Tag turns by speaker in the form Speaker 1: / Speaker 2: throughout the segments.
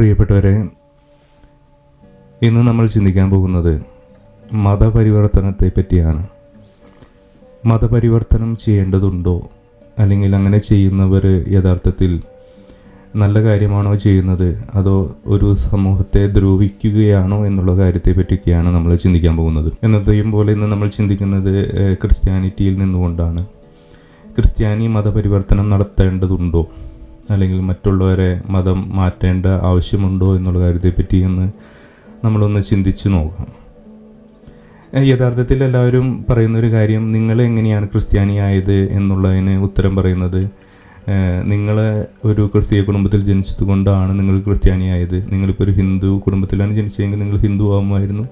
Speaker 1: പ്രിയപ്പെട്ടവരെ ഇന്ന് നമ്മൾ ചിന്തിക്കാൻ പോകുന്നത് മതപരിവർത്തനത്തെ പറ്റിയാണ് മതപരിവർത്തനം ചെയ്യേണ്ടതുണ്ടോ? അല്ലെങ്കിൽ അങ്ങനെ ചെയ്യുന്നവർ യഥാർത്ഥത്തിൽ നല്ല കാര്യമാണോ ചെയ്യുന്നത്? അതോ ഒരു സമൂഹത്തെ ദ്രോഹിക്കുകയാണോ എന്നുള്ള കാര്യത്തെ പറ്റിയൊക്കെയാണ് നമ്മൾ ചിന്തിക്കാൻ പോകുന്നത്. എന്നത്തെയും പോലെ ഇന്ന് നമ്മൾ ചിന്തിക്കുന്നത് ക്രിസ്ത്യാനിറ്റിയിൽ നിന്നുകൊണ്ടാണ്. ക്രിസ്ത്യാനി മതപരിവർത്തനം നടത്തേണ്ടതുണ്ടോ? അല്ലെങ്കിൽ മറ്റുള്ളവരെ മതം മാറ്റേണ്ട ആവശ്യമുണ്ടോ എന്നുള്ള കാര്യത്തെപ്പറ്റി ഒന്ന് നമ്മളൊന്ന് ചിന്തിച്ച് നോക്കാം. യഥാർത്ഥത്തിൽ എല്ലാവരും പറയുന്നൊരു കാര്യം നിങ്ങൾ എങ്ങനെയാണ് ക്രിസ്ത്യാനിയായത് എന്നുള്ളതിന് ഉത്തരം പറയുന്നത് നിങ്ങൾ ഒരു ക്രിസ്തീയ കുടുംബത്തിൽ ജനിച്ചത് കൊണ്ടാണ് നിങ്ങൾ ക്രിസ്ത്യാനിയായത്. നിങ്ങളിപ്പോൾ ഒരു ഹിന്ദു കുടുംബത്തിലാണ് ജനിച്ചതെങ്കിൽ നിങ്ങൾ ഹിന്ദു ആകുമായിരുന്നു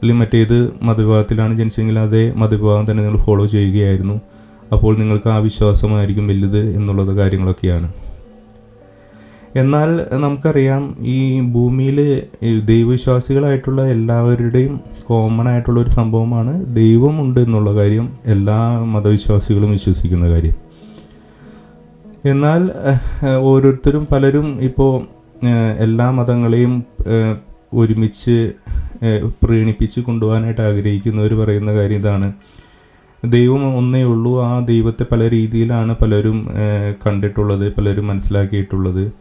Speaker 1: അല്ലെങ്കിൽ മറ്റേത് മതവിഭാഗത്തിലാണ് ജനിച്ചതെങ്കിൽ അതേ മതവിഭാഗം തന്നെ നിങ്ങൾ ഫോളോ ചെയ്യുകയായിരുന്നു. അപ്പോൾ നിങ്ങൾക്ക് ആ വിശ്വാസമായിരിക്കും വലുത് എന്നുള്ളത് കാര്യങ്ങളൊക്കെയാണ്. എന്നാൽ നമുക്കറിയാം ഈ ഭൂമിയിൽ ദൈവവിശ്വാസികളായിട്ടുള്ള എല്ലാവരുടെയും കോമൺ ആയിട്ടുള്ള ഒരു സംഭവമാണ് ദൈവമുണ്ട് എന്നുള്ള കാര്യം എല്ലാ മതവിശ്വാസികളും വിശ്വസിക്കുന്ന കാര്യം. എന്നാൽ ഓരോരുത്തരും പലരും ഇപ്പോൾ എല്ലാ മതങ്ങളെയും ഒരുമിച്ച് പ്രീണിപ്പിച്ച് കൊണ്ടുപോകാനായിട്ട് ആഗ്രഹിക്കുന്നവർ പറയുന്ന കാര്യം ഇതാണ്. ദൈവം ഒന്നേ ഉള്ളൂ ആ ദൈവത്തെ പല രീതിയിലാണ് പലരും കണ്ടിട്ടുള്ളത് പലരും മനസ്സിലാക്കിയിട്ടുള്ളത്.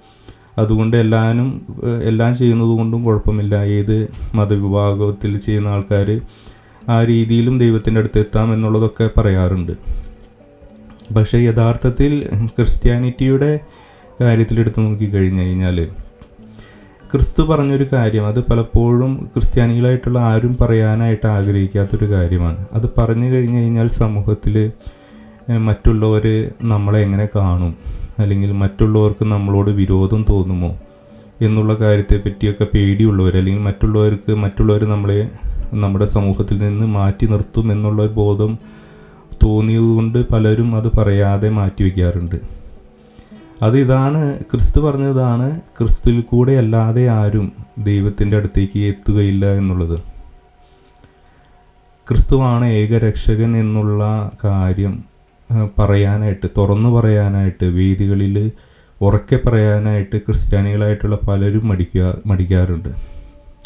Speaker 1: അതുകൊണ്ട് എല്ലാവരും എല്ലാം ചെയ്യുന്നത് കൊണ്ടും കുഴപ്പമില്ല. ഏത് മതവിഭാഗത്തിൽ ചെയ്യുന്ന ആൾക്കാർ ആ രീതിയിലും ദൈവത്തിന്റെ അടുത്ത് എത്താം എന്നുള്ളതൊക്കെ പറയാറുണ്ട്. പക്ഷേ യഥാർത്ഥത്തിൽ ക്രിസ്ത്യാനിറ്റിയുടെ കാര്യത്തിലെടുത്ത് നോക്കിക്കഴിഞ്ഞു കഴിഞ്ഞാൽ ക്രിസ്തു പറഞ്ഞൊരു കാര്യം അത് പലപ്പോഴും ക്രിസ്ത്യാനികളായിട്ടുള്ള ആരും പറയാനായിട്ട് ആഗ്രഹിക്കാത്തൊരു കാര്യമാണ്. അത് പറഞ്ഞു കഴിഞ്ഞു കഴിഞ്ഞാൽ സമൂഹത്തിൽ മറ്റുള്ളവർ നമ്മളെ എങ്ങനെ കാണും? അല്ലെങ്കിൽ മറ്റുള്ളവർക്ക് നമ്മളോട് വിരോധം തോന്നുമോ? എന്നുള്ള കാര്യത്തെ പറ്റിയൊക്കെ പേടിയുള്ളവർ അല്ലെങ്കിൽ മറ്റുള്ളവർക്ക് മറ്റുള്ളവർ നമ്മളെ നമ്മുടെ സമൂഹത്തിൽ നിന്ന് മാറ്റി നിർത്തും എന്നുള്ള ബോധം തോന്നിയതുകൊണ്ട് പലരും അത് പറയാതെ മാറ്റി വയ്ക്കാറുണ്ട്. അത് ഇതാണ് ക്രിസ്തു പറഞ്ഞതാണ് ക്രിസ്തുവിൽ കൂടെ അല്ലാതെ ആരും ദൈവത്തിന്റെ അടുത്തേക്ക് എത്തുകയില്ല എന്നുള്ളത്. ക്രിസ്തുവാണ് ഏകരക്ഷകൻ എന്നുള്ള കാര്യം പറയാനായിട്ട് തുറന്നു പറയാനായിട്ട് വേദികളിൽ ഉറക്കെ പറയാനായിട്ട് ക്രിസ്ത്യാനികളായിട്ടുള്ള പലരും മടിക്കുക മടിക്കാറുണ്ട്.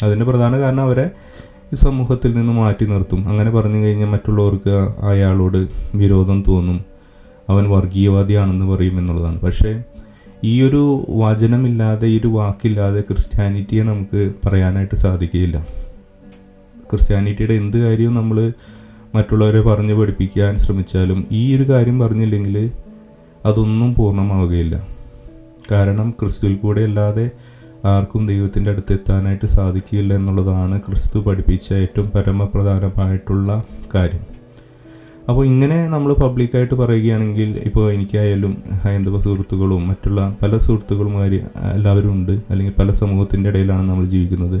Speaker 1: അതിന്റെ പ്രധാന കാരണം അവരെ ഈ സമൂഹത്തിൽ നിന്ന് മാറ്റി നിർത്തും. അങ്ങനെ പറഞ്ഞു കഴിഞ്ഞാൽ മറ്റുള്ളവർക്ക് അയാളോട് വിരോധം തോന്നും. അവൻ വർഗീയവാദിയാണെന്ന് പറയും എന്നുള്ളതാണ്. പക്ഷേ ഈ ഒരു വചനമില്ലാതെ ഈ ഒരു വാക്കില്ലാതെ ക്രിസ്ത്യാനിറ്റിയെ നമുക്ക് പറയാനായിട്ട് സാധിക്കുകയില്ല. ക്രിസ്ത്യാനിറ്റിയുടെ എന്ത് കാര്യവും നമ്മൾ മറ്റുള്ളവരെ പറഞ്ഞ് പഠിപ്പിക്കാൻ ശ്രമിച്ചാലും ഈ ഒരു കാര്യം പറഞ്ഞില്ലെങ്കിൽ അതൊന്നും പൂർണമാവുകയില്ല. കാരണം ക്രിസ്തുവിൽ കൂടെ അല്ലാതെ ആർക്കും ദൈവത്തിന്റെ അടുത്ത് എത്താനായിട്ട് സാധിക്കില്ല എന്നുള്ളതാണ് ക്രിസ്തു പഠിപ്പിച്ച ഏറ്റവും പരമപ്രധാനമായിട്ടുള്ള കാര്യം. അപ്പോൾ ഇങ്ങനെ നമ്മൾ പബ്ലിക്കായിട്ട് പറയുകയാണെങ്കിൽ ഇപ്പോൾ എനിക്കായാലും ഹൈന്ദവ സുഹൃത്തുക്കളും മറ്റുള്ള പല സുഹൃത്തുക്കളും എല്ലാവരും ഉണ്ട് അല്ലെങ്കിൽ പല സമൂഹത്തിന്റെ ഇടയിലാണ് നമ്മൾ ജീവിക്കുന്നത്.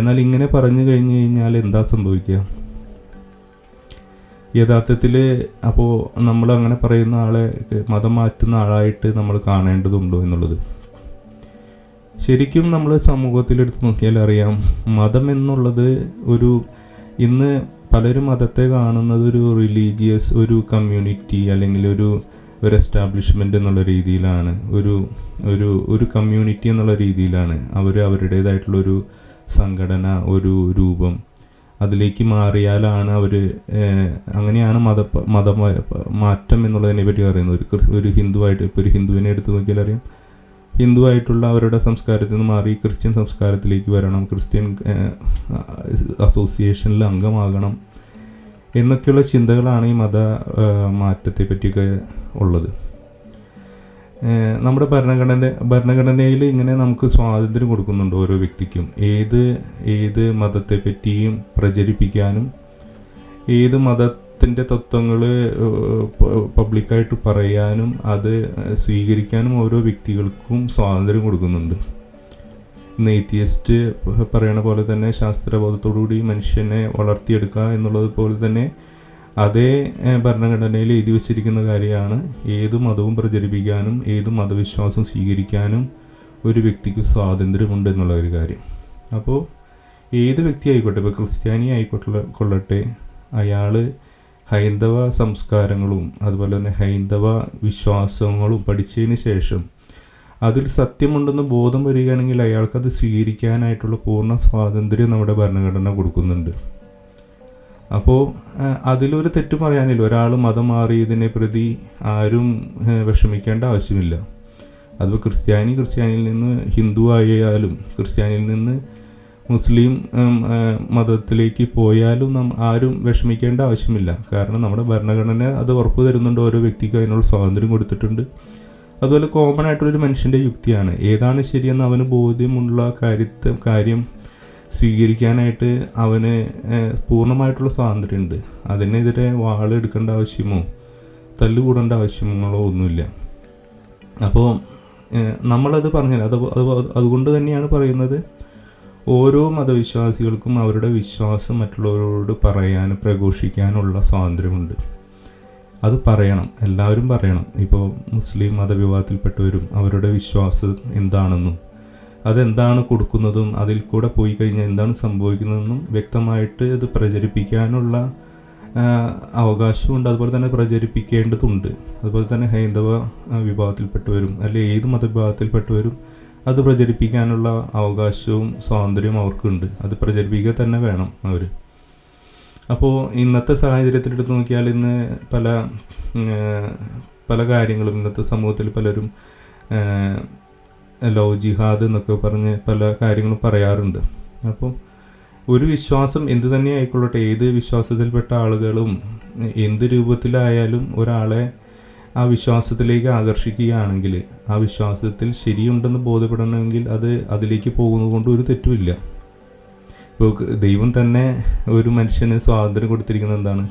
Speaker 1: എന്നാൽ ഇങ്ങനെ പറഞ്ഞു കഴിഞ്ഞു കഴിഞ്ഞാൽ എന്താ സംഭവിക്കുക? യഥാർത്ഥത്തിൽ അപ്പോൾ നമ്മൾ അങ്ങനെ പറയുന്ന ആളെ മതം മാറ്റുന്ന ആളായിട്ട് നമ്മൾ കാണേണ്ടതുണ്ടോ എന്നുള്ളത്? ശരിക്കും നമ്മൾ സമൂഹത്തിലെടുത്ത് നോക്കിയാൽ അറിയാം മതം എന്നുള്ളത് ഒരു ഇന്ന് പലരും മതത്തെ കാണുന്നത് ഒരു റിലീജിയസ് ഒരു കമ്മ്യൂണിറ്റി അല്ലെങ്കിൽ ഒരു ഒരു എസ്റ്റാബ്ലിഷ്മെന്റ് എന്നുള്ള രീതിയിലാണ്. ഒരു ഒരു ഒരു കമ്മ്യൂണിറ്റി എന്നുള്ള രീതിയിലാണ്. അവർ അവരുടേതായിട്ടുള്ളൊരു സംഘടന ഒരു രൂപം. അതിലേക്ക് മാറിയാലാണ് അവർ അങ്ങനെയാണ് മത മത മാറ്റം എന്നുള്ളതിനെ പറ്റി പറയുന്നത്. ഒരു ഒരു ഹിന്ദുവായിട്ട് ഇപ്പോൾ ഒരു ഹിന്ദുവിനെ എടുത്ത് നോക്കിയാൽ അറിയാം. ഹിന്ദുവായിട്ടുള്ള അവരുടെ സംസ്കാരത്തിൽ നിന്ന് മാറി ക്രിസ്ത്യൻ സംസ്കാരത്തിലേക്ക് വരണം. ക്രിസ്ത്യൻ അസോസിയേഷനിൽ അംഗമാകണം എന്നൊക്കെയുള്ള ചിന്തകളാണ് ഈ മത മാറ്റത്തെ പറ്റിയൊക്കെ ഉള്ളത്. നമ്മുടെ ഭരണഘടന ഭരണഘടനയിൽ ഇങ്ങനെ നമുക്ക് സ്വാതന്ത്ര്യം കൊടുക്കുന്നുണ്ട് ഓരോ വ്യക്തിക്കും. ഏത് ഏത് മതത്തെ പറ്റിയും പ്രചരിപ്പിക്കാനും ഏത് മതത്തിന്റെ തത്വങ്ങൾ പബ്ലിക്കായിട്ട് പറയാനും അത് സ്വീകരിക്കാനും ഓരോ വ്യക്തികൾക്കും സ്വാതന്ത്ര്യം കൊടുക്കുന്നുണ്ട്. ഇന്ന് എത്തിയസ്റ്റ് പറയണ പോലെ തന്നെ ശാസ്ത്രബോധത്തോടുകൂടി മനുഷ്യനെ വളർത്തിയെടുക്കുക എന്നുള്ളത് പോലെ തന്നെ അതേ ഭരണഘടനയിൽ എഴുതി വച്ചിരിക്കുന്ന കാര്യമാണ് ഏത് മതവും പ്രചരിപ്പിക്കാനും ഏത് മതവിശ്വാസം സ്വീകരിക്കാനും ഒരു വ്യക്തിക്ക് സ്വാതന്ത്ര്യമുണ്ട് എന്നുള്ള ഒരു കാര്യം. അപ്പോൾ ഏത് വ്യക്തി ആയിക്കോട്ടെ ഇപ്പോൾ ക്രിസ്ത്യാനി ആയിക്കോട്ടെ കൊള്ളട്ടെ അയാൾ ഹൈന്ദവ സംസ്കാരങ്ങളും അതുപോലെ തന്നെ ഹൈന്ദവ വിശ്വാസങ്ങളും പഠിച്ചതിന് ശേഷം അതിൽ സത്യമുണ്ടെന്ന് ബോധം വരികയാണെങ്കിൽ അയാൾക്കത് സ്വീകരിക്കാനായിട്ടുള്ള പൂർണ സ്വാതന്ത്ര്യം നമ്മുടെ ഭരണഘടന കൊടുക്കുന്നുണ്ട്. അപ്പോൾ അതിലൊരു തെറ്റ് പറയാനില്ല. ഒരാൾ മതം മാറിയതിനെ പ്രതി ആരും വിഷമിക്കേണ്ട ആവശ്യമില്ല. അതിപ്പോൾ ക്രിസ്ത്യാനി ക്രിസ്ത്യാനിയിൽ നിന്ന് ഹിന്ദു ആയാലും ക്രിസ്ത്യാനിയിൽ നിന്ന് മുസ്ലിം മതത്തിലേക്ക് പോയാലും നാം ആരും വിഷമിക്കേണ്ട ആവശ്യമില്ല. കാരണം നമ്മുടെ ഭരണഘടന അത് ഉറപ്പ് തരുന്നുണ്ട്. ഓരോ വ്യക്തിക്കും അതിനുള്ള സ്വാതന്ത്ര്യം കൊടുത്തിട്ടുണ്ട്. അതുപോലെ കോമൺ ആയിട്ടുള്ളൊരു മനുഷ്യന്റെ യുക്തിയാണ്. ഏതാണ് ശരിയെന്ന് അവന് ബോധ്യമുള്ള കാര്യത്തെ കാര്യം സ്വീകരിക്കാനായിട്ട് അവന് പൂർണമായിട്ടുള്ള സ്വാതന്ത്ര്യമുണ്ട്. അതിനെതിരെ വാളെടുക്കേണ്ട ആവശ്യമോ തല്ലുകൂടേണ്ട ആവശ്യങ്ങളോ ഒന്നുമില്ല. അപ്പോൾ നമ്മളത് പറഞ്ഞത് അത് അത് അതുകൊണ്ട് തന്നെയാണ് പറയുന്നത്. ഓരോ മതവിശ്വാസികൾക്കും അവരുടെ വിശ്വാസം മറ്റുള്ളവരോട് പറയാനും പ്രഘോഷിക്കാനുള്ള സ്വാതന്ത്ര്യമുണ്ട്. അത് പറയണം. എല്ലാവരും പറയണം. ഇപ്പോൾ മുസ്ലിം മതവിഭാഗത്തിൽപ്പെട്ടവരും അവരുടെ വിശ്വാസം എന്താണെന്നും അതെന്താണ് കൊടുക്കുന്നതും അതിൽ കൂടെ പോയി കഴിഞ്ഞാൽ എന്താണ് സംഭവിക്കുന്നതെന്നും വ്യക്തമായിട്ട് അത് പ്രചരിപ്പിക്കാനുള്ള അവകാശമുണ്ട്. അതുപോലെ തന്നെ പ്രചരിപ്പിക്കേണ്ടതുണ്ട്. അതുപോലെ തന്നെ ഹൈന്ദവ വിഭാഗത്തിൽപ്പെട്ടവരും അല്ലെ ഏത് മതവിഭാഗത്തിൽപ്പെട്ടവരും അത് പ്രചരിപ്പിക്കാനുള്ള അവകാശവും സ്വാതന്ത്ര്യവും അവർക്കുണ്ട്. അത് പ്രചരിപ്പിക്കുക തന്നെ വേണം അവർ അപ്പോൾ ഇന്നത്തെ സാഹചര്യത്തിൽ എടുത്ത് നോക്കിയാൽ ഇന്ന് പല പല കാര്യങ്ങളും ഇന്നത്തെ സമൂഹത്തിൽ പലരും ലവ് ജിഹാദ് എന്നൊക്കെ പറഞ്ഞ് പല കാര്യങ്ങളും പറയാറുണ്ട്. അപ്പോൾ ഒരു വിശ്വാസം എന്ത് തന്നെ ആയിക്കൊള്ളട്ടെ ഏത് വിശ്വാസത്തിൽപ്പെട്ട ആളുകളും എന്ത് രൂപത്തിലായാലും ഒരാളെ ആ വിശ്വാസത്തിലേക്ക് ആകർഷിക്കുകയാണെങ്കിൽ ആ വിശ്വാസത്തിൽ ശരിയുണ്ടെന്ന് ബോധ്യപ്പെടണമെങ്കിൽ അത് അതിലേക്ക് പോകുന്നത് കൊണ്ട് ഒരു തെറ്റുമില്ല. ഇപ്പോൾ ദൈവം തന്നെ ഒരു മനുഷ്യന് സ്വാതന്ത്ര്യം കൊടുത്തിരിക്കുന്നത് എന്താണ്?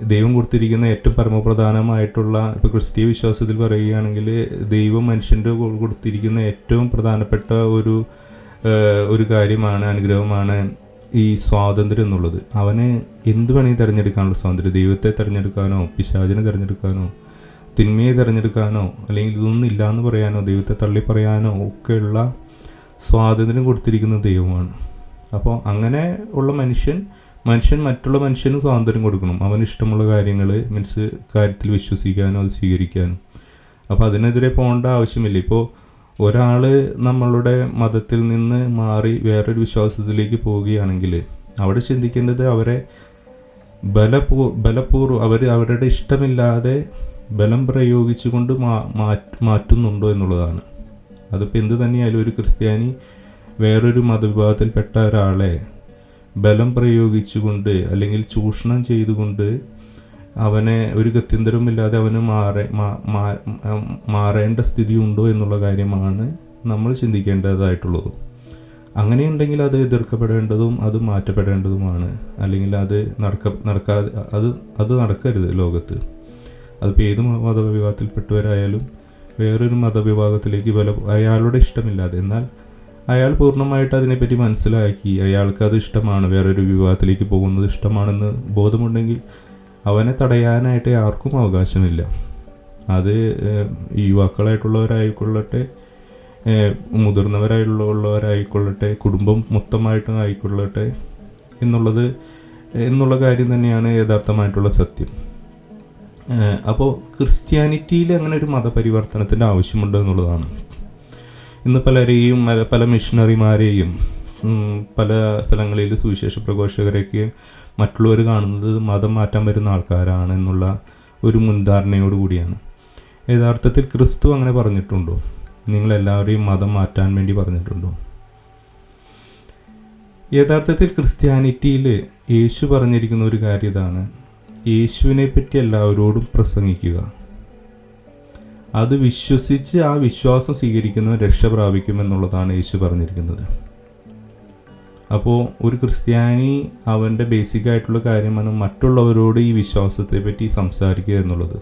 Speaker 1: ദൈവം കൊടുത്തിരിക്കുന്ന ഏറ്റവും പരമപ്രധാനമായിട്ടുള്ള ഇപ്പോൾ ക്രിസ്തീയ വിശ്വാസത്തിൽ പറയുകയാണെങ്കിൽ ദൈവം മനുഷ്യന്റെ കൊടുത്തിരിക്കുന്ന ഏറ്റവും പ്രധാനപ്പെട്ട ഒരു ഒരു കാര്യമാണ് അനുഗ്രഹമാണ് ഈ സ്വാതന്ത്ര്യം എന്നുള്ളത്. അവന് എന്ത് വേണമെങ്കിൽ തിരഞ്ഞെടുക്കാനുള്ള സ്വാതന്ത്ര്യം. ദൈവത്തെ തിരഞ്ഞെടുക്കാനോ പിശാചിനെ തിരഞ്ഞെടുക്കാനോ തിന്മയെ തിരഞ്ഞെടുക്കാനോ അല്ലെങ്കിൽ ഇതൊന്നും ഇല്ല എന്ന് പറയാനോ ദൈവത്തെ തള്ളി പറയാനോ ഒക്കെയുള്ള സ്വാതന്ത്ര്യം കൊടുത്തിരിക്കുന്ന ദൈവമാണ്. അപ്പോൾ അങ്ങനെ ഉള്ള മനുഷ്യൻ മനുഷ്യൻ മറ്റുള്ള മനുഷ്യന് സ്വാതന്ത്ര്യം കൊടുക്കണം. അവന് ഇഷ്ടമുള്ള കാര്യങ്ങൾ മീൻസ് കാര്യത്തിൽ വിശ്വസിക്കാനും അത് സ്വീകരിക്കാനും. അപ്പോൾ അതിനെതിരെ പോകേണ്ട ആവശ്യമില്ല. ഇപ്പോൾ ഒരാൾ നമ്മളുടെ മതത്തിൽ നിന്ന് മാറി വേറൊരു വിശ്വാസത്തിലേക്ക് പോവുകയാണെങ്കിൽ അവിടെ ചിന്തിക്കേണ്ടത് അവരെ ബലപൂ ബലപൂർവം അവർ അവരുടെ ഇഷ്ടമില്ലാതെ ബലം പ്രയോഗിച്ചുകൊണ്ട് മാ മാറ്റുന്നുണ്ടോ എന്നുള്ളതാണ്. അതിപ്പോൾ എന്ത് തന്നെയായാലും ഒരു ക്രിസ്ത്യാനി വേറൊരു മതവിഭാഗത്തിൽപ്പെട്ട ഒരാളെ ബലം പ്രയോഗിച്ചുകൊണ്ട് അല്ലെങ്കിൽ ചൂഷണം ചെയ്തുകൊണ്ട് അവനെ ഒരു ഗത്യന്തരവുമില്ലാതെ അവന് മാറേ മാറേണ്ട സ്ഥിതി ഉണ്ടോ എന്നുള്ള കാര്യമാണ് നമ്മൾ ചിന്തിക്കേണ്ടതായിട്ടുള്ളത്. അങ്ങനെയുണ്ടെങ്കിൽ അത് എതിർക്കപ്പെടേണ്ടതും അത് മാറ്റപ്പെടേണ്ടതുമാണ്. അല്ലെങ്കിൽ അത് നടക്ക നടക്കാതെ അത് അത് നടക്കരുത് ലോകത്ത്. അതിപ്പോൾ ഏത് മതവിഭാഗത്തിൽപ്പെട്ടവരായാലും വേറൊരു മതവിഭാഗത്തിലേക്ക് ബല അയാളുടെ ഇഷ്ടമില്ലാതെ. എന്നാൽ അയാൾ പൂർണമായിട്ട് അതിനെപ്പറ്റി മനസ്സിലാക്കി. അയാൾക്ക് അത് ഇഷ്ടമാണ്. വേറൊരു വിവാഹത്തിലേക്ക് പോകുന്നത് ഇഷ്ടമാണെന്ന് ബോധമുണ്ടെങ്കിൽ അവനെ തടയാനായിട്ട് ആർക്കും അവകാശമില്ല. അത് യുവാക്കളായിട്ടുള്ളവരായിക്കൊള്ളട്ടെ മുതിർന്നവരായിട്ടുള്ളവരായിക്കൊള്ളട്ടെ കുടുംബം മൊത്തമായിട്ടും ആയിക്കൊള്ളട്ടെ എന്നുള്ളത് എന്നുള്ള കാര്യം തന്നെയാണ് യഥാർത്ഥമായിട്ടുള്ള സത്യം. അപ്പോൾ ക്രിസ്ത്യാനിറ്റിയിൽ അങ്ങനെ ഒരു മതപരിവർത്തനത്തിന്റെ ആവശ്യമുണ്ട് എന്നുള്ളതാണ്. ഇന്ന് പലരെയും പല മിഷണറിമാരെയും പല സ്ഥലങ്ങളിൽ സുവിശേഷ പ്രഘോഷകരെയൊക്കെയും മറ്റുള്ളവർ കാണുന്നത് മതം മാറ്റാൻ വരുന്ന ആൾക്കാരാണ് എന്നുള്ള ഒരു മുൻധാരണയോട് കൂടിയാണ്. യഥാർത്ഥത്തിൽ ക്രിസ്തു അങ്ങനെ പറഞ്ഞിട്ടുണ്ടോ? നിങ്ങളെല്ലാവരെയും മതം മാറ്റാൻ വേണ്ടി പറഞ്ഞിട്ടുണ്ടോ? യഥാർത്ഥത്തിൽ ക്രിസ്ത്യാനിറ്റിയിൽ യേശു പറഞ്ഞിരിക്കുന്ന ഒരു കാര്യം ഇതാണ്. യേശുവിനെ പറ്റി എല്ലാവരോടും പ്രസംഗിക്കുക. അത് വിശ്വസിച്ച് ആ വിശ്വാസം സ്വീകരിക്കുന്നവൻ രക്ഷ പ്രാപിക്കുമെന്നുള്ളതാണ് യേശു പറഞ്ഞിരിക്കുന്നത്. അപ്പോൾ ഒരു ക്രിസ്ത്യാനി അവന്റെ ബേസിക് ആയിട്ടുള്ള കാര്യമാണ് മറ്റുള്ളവരോട് ഈ വിശ്വാസത്തെ പറ്റി സംസാരിക്കുക എന്നുള്ളത്.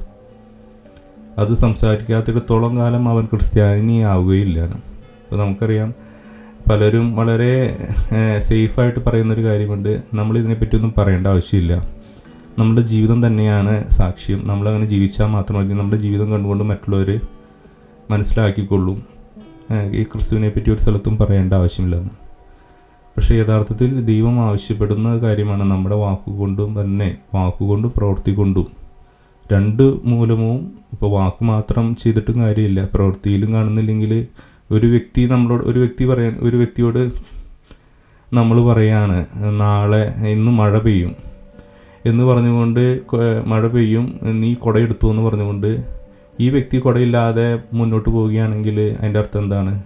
Speaker 1: അത് സംസാരിക്കാത്തിടത്തോളം കാലം അവൻ ക്രിസ്ത്യാനി ആവുകയില്ല. അപ്പോൾ നമുക്കറിയാം പലരും വളരെ സേഫായിട്ട് പറയുന്നൊരു കാര്യമുണ്ട്. നമ്മൾ ഇതിനെപ്പറ്റിയൊന്നും പറയേണ്ട ആവശ്യമില്ല. നമ്മുടെ ജീവിതം തന്നെയാണ് സാക്ഷ്യം. നമ്മളങ്ങനെ ജീവിച്ചാൽ മാത്രമല്ല നമ്മുടെ ജീവിതം കണ്ടുകൊണ്ട് മറ്റുള്ളവർ മനസ്സിലാക്കിക്കൊള്ളും. ഈ ക്രിസ്തുവിനെ പറ്റി ഒരു സ്ഥലത്തും പറയേണ്ട ആവശ്യമില്ലെന്ന് പക്ഷേ യഥാർത്ഥത്തിൽ ദൈവം ആവശ്യപ്പെടുന്ന കാര്യമാണ് നമ്മുടെ വാക്കുകൊണ്ടും തന്നെ വാക്കുകൊണ്ടും പ്രവൃത്തി കൊണ്ടും രണ്ട് മൂലവും ഇപ്പോൾ വാക്ക് മാത്രം ചെയ്തിട്ടും കാര്യമില്ല. പ്രവൃത്തിയിലും കാണുന്നില്ലെങ്കിൽ ഒരു വ്യക്തി നമ്മളോട് ഒരു വ്യക്തി പറയാൻ ഒരു വ്യക്തിയോട് നമ്മൾ പറയാണ് നാളെ ഇന്ന് മഴ പെയ്യും. എന്ന് പറഞ്ഞുകൊണ്ട് മഴ പെയ്യും നീ കുടയെടുത്തു എന്ന് പറഞ്ഞുകൊണ്ട് ഈ വ്യക്തി കുടയില്ലാതെ മുന്നോട്ട് പോവുകയാണെങ്കിൽ അതിന്റെ അർത്ഥം എന്താണ്?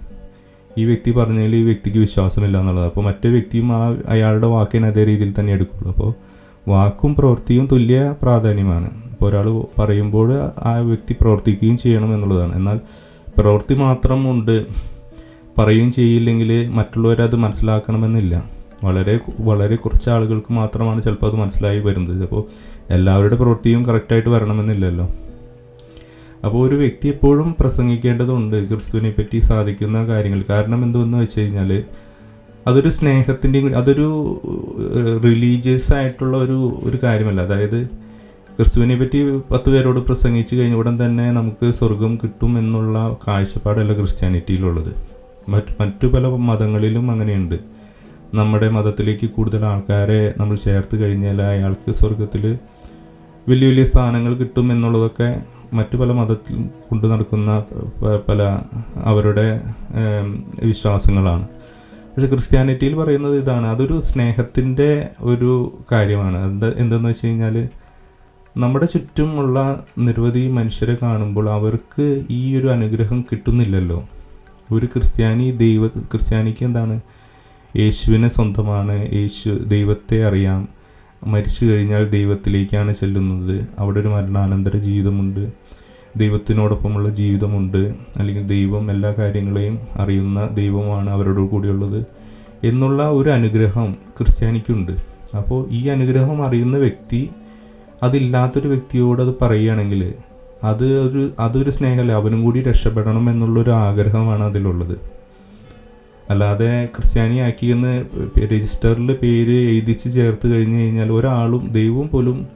Speaker 1: ഈ വ്യക്തി പറഞ്ഞതിൽ ഈ വ്യക്തിക്ക് വിശ്വാസമില്ല എന്നുള്ളത്. അപ്പോൾ മറ്റേ വ്യക്തിയും ആ അയാളുടെ വാക്കിനെ അതേ രീതിയിൽ തന്നെ എടുക്കുള്ളൂ. അപ്പോൾ വാക്കും പ്രവൃത്തിയും തുല്യ പ്രാധാന്യമാണ്. അപ്പോൾ ഒരാൾ പറയുമ്പോൾ ആ വ്യക്തി പ്രവർത്തിക്കുകയും ചെയ്യണം എന്നുള്ളതാണ്. എന്നാൽ പ്രവൃത്തി മാത്രം ഉണ്ട് പറയുകയും ചെയ്യില്ലെങ്കിൽ മറ്റുള്ളവരത് മനസ്സിലാക്കണമെന്നില്ല. വളരെ വളരെ കുറച്ച് ആളുകൾക്ക് മാത്രമാണ് ചിലപ്പോൾ അത് മനസ്സിലായി വരുന്നത്. അപ്പോൾ എല്ലാവരുടെ പ്രവൃത്തിയും കറക്റ്റായിട്ട് വരണമെന്നില്ലല്ലോ. അപ്പോൾ ഒരു വ്യക്തി എപ്പോഴും പ്രസംഗിക്കേണ്ടതുണ്ട് ക്രിസ്തുവിനെ പറ്റി സാധിക്കുന്ന കാര്യങ്ങൾ. കാരണം എന്തുവെന്ന് വെച്ച് കഴിഞ്ഞാൽ അതൊരു സ്നേഹത്തിന്റെയും അതൊരു റിലീജിയസ് ആയിട്ടുള്ള ഒരു ഒരു കാര്യമല്ല. അതായത് ക്രിസ്തുവിനെ പറ്റി പത്ത് പേരോട് പ്രസംഗിച്ച് കഴിഞ്ഞ ഉടൻ തന്നെ നമുക്ക് സ്വർഗം കിട്ടും എന്നുള്ള കാഴ്ചപ്പാടല്ല ക്രിസ്ത്യാനിറ്റിയിലുള്ളത്. മറ്റ് മറ്റു പല മതങ്ങളിലും അങ്ങനെയുണ്ട്. നമ്മുടെ മതത്തിലേക്ക് കൂടുതൽ ആൾക്കാരെ നമ്മൾ ചേർത്ത് കഴിഞ്ഞാൽ അയാൾക്ക് സ്വർഗത്തിൽ വലിയ വലിയ സ്ഥാനങ്ങൾ കിട്ടും എന്നുള്ളതൊക്കെ മറ്റു പല മതത്തിൽ കൊണ്ടു നടക്കുന്ന പല അവരുടെ വിശ്വാസങ്ങളാണ്. പക്ഷെ ക്രിസ്ത്യാനിറ്റിയിൽ പറയുന്നത് ഇതാണ്. അതൊരു സ്നേഹത്തിന്റെ ഒരു കാര്യമാണ്. എന്താ എന്തെന്ന് വെച്ച് കഴിഞ്ഞാൽ നമ്മുടെ ചുറ്റുമുള്ള നിരവധി മനുഷ്യരെ കാണുമ്പോൾ അവർക്ക് ഈ ഒരു അനുഗ്രഹം കിട്ടുന്നില്ലല്ലോ. ഒരു ക്രിസ്ത്യാനി ദൈവ ക്രിസ്ത്യാനിക്ക് എന്താണ്? യേശുവിനെ സ്വന്തമാണ്. യേശു ദൈവത്തെ അറിയാം. മരിച്ചു കഴിഞ്ഞാൽ ദൈവത്തിലേക്കാണ് ചെല്ലുന്നത്. അവിടെ ഒരു മരണാനന്തര ജീവിതമുണ്ട്. ദൈവത്തിനോടൊപ്പമുള്ള ജീവിതമുണ്ട്. അല്ലെങ്കിൽ ദൈവം എല്ലാ കാര്യങ്ങളെയും അറിയുന്ന ദൈവമാണ് അവരോട് കൂടിയുള്ളത് എന്നുള്ള ഒരു അനുഗ്രഹം ക്രിസ്ത്യാനിക്കുണ്ട്. അപ്പോൾ ഈ അനുഗ്രഹം അറിയുന്ന വ്യക്തി അതില്ലാത്തൊരു വ്യക്തിയോട് അത് പറയുകയാണെങ്കിൽ അത് ഒരു അതൊരു സ്നേഹമല്ല? അവനും കൂടി രക്ഷപ്പെടണം എന്നുള്ളൊരു ആഗ്രഹമാണ് അതിലുള്ളത്. അല്ലാതെ ക്രിസ്ത്യാനിയാക്കി എന്ന് രജിസ്റ്ററിൽ പേര് എഴുതിച്ച് ചേർത്ത് കഴിഞ്ഞ് കഴിഞ്ഞാൽ ഒരാളും ദൈവം പോലും